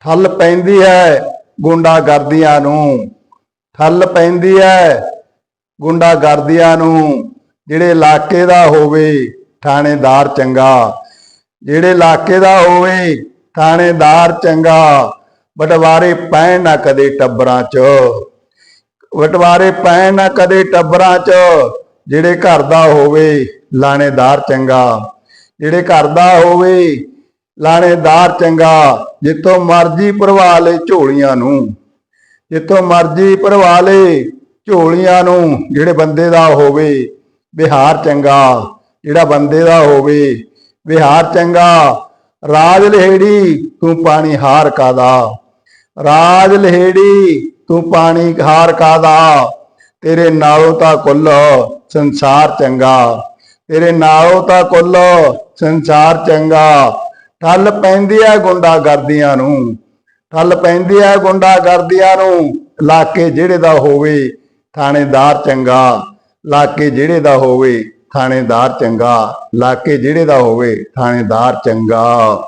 ਠੱਲ ਪੈਂਦੀ ਹੈ ਗੁੰਡਾਗਰਦੀਆਂ ਨੂੰ। ਠੱਲ ਪੈਂਦੀ ਹੈ ਗੁੰਡਾਗਰਦੀਆਂ ਨੂੰ। ਜਿਹੜੇ ਇਲਾਕੇ ਦਾ ਹੋਵੇ, ਥਾਣੇਦਾਰ ਚੰਗਾ। ਜਿਹੜੇ ਇਲਾਕੇ ਦਾ ਹੋਵੇ, ਥਾਣੇਦਾਰ ਚੰਗਾ। ਬਟਵਾਰੇ ਪੈਣ ਨਾ ਕਦੇ ਟੱਬਰਾਂ 'ਚ। ਬਟਵਾਰੇ ਪੈਣ ਨਾ ਕਦੇ ਟੱਬਰਾਂ 'ਚ। ਜਿਹੜੇ ਘਰ ਦਾ ਹੋਵੇ, ਲਾਣੇਦਾਰ ਚੰਗਾ। ਜਿਹੜੇ ਘਰ ਦਾ ਹੋਵੇ ਲਾਣੇਦਾਰ ਚੰਗਾ, ਜਿੱਥੋਂ ਮਰਜ਼ੀ ਭਰਵਾ ਲੈ ਝੋਲੀਆਂ ਨੂੰ। ਜਿੱਥੋਂ ਮਰਜ਼ੀ ਭਰਵਾ ਲੈ ਝੋਲੀਆਂ ਨੂੰ, ਜਿਹੜੇ ਬੰਦੇ ਦਾ ਹੋਵੇ, ਵਿਹਾਰ ਚੰਗਾ। ਜਿਹੜਾ ਬੰਦੇ ਦਾ ਹੋਵੇ, ਵਿਹਾਰ ਚੰਗਾ। ਰਾਜ ਲਹੇੜੀ, ਤੂੰ ਪਾਣੀ ਹਾਰ ਕਾਦਾ। ਰਾਜ ਲਹੇੜੀ, ਤੂੰ ਪਾਣੀ ਹਾਰ ਕਾਦਾ। ਤੇਰੇ ਨਾਲੋਂ ਤਾਂ ਕੁੱਲ ਸੰਸਾਰ ਚੰਗਾ। ਤੇਰੇ ਨਾਲੋਂ ਤਾਂ ਕੁੱਲ ਸੰਸਾਰ ਚੰਗਾ। ਠੱਲ ਪੈਂਦੀ ਐ ਗੁੰਡਾਗਰਦੀਆਂ ਨੂੰ। ਠੱਲ ਪੈਂਦੀ ਐ ਗੁੰਡਾਗਰਦੀਆਂ ਨੂੰ। ਇਲਾਕੇ ਜਿਹੜੇ ਦਾ ਹੋਵੇ, ਥਾਣੇਦਾਰ ਚੰਗਾ। ਇਲਾਕੇ ਜਿਹੜੇ ਦਾ ਹੋਵੇ, ਥਾਣੇਦਾਰ ਚੰਗਾ। ਇਲਾਕੇ ਜਿਹੜੇ ਦਾ ਹੋਵੇ, ਥਾਣੇਦਾਰ ਚੰਗਾ।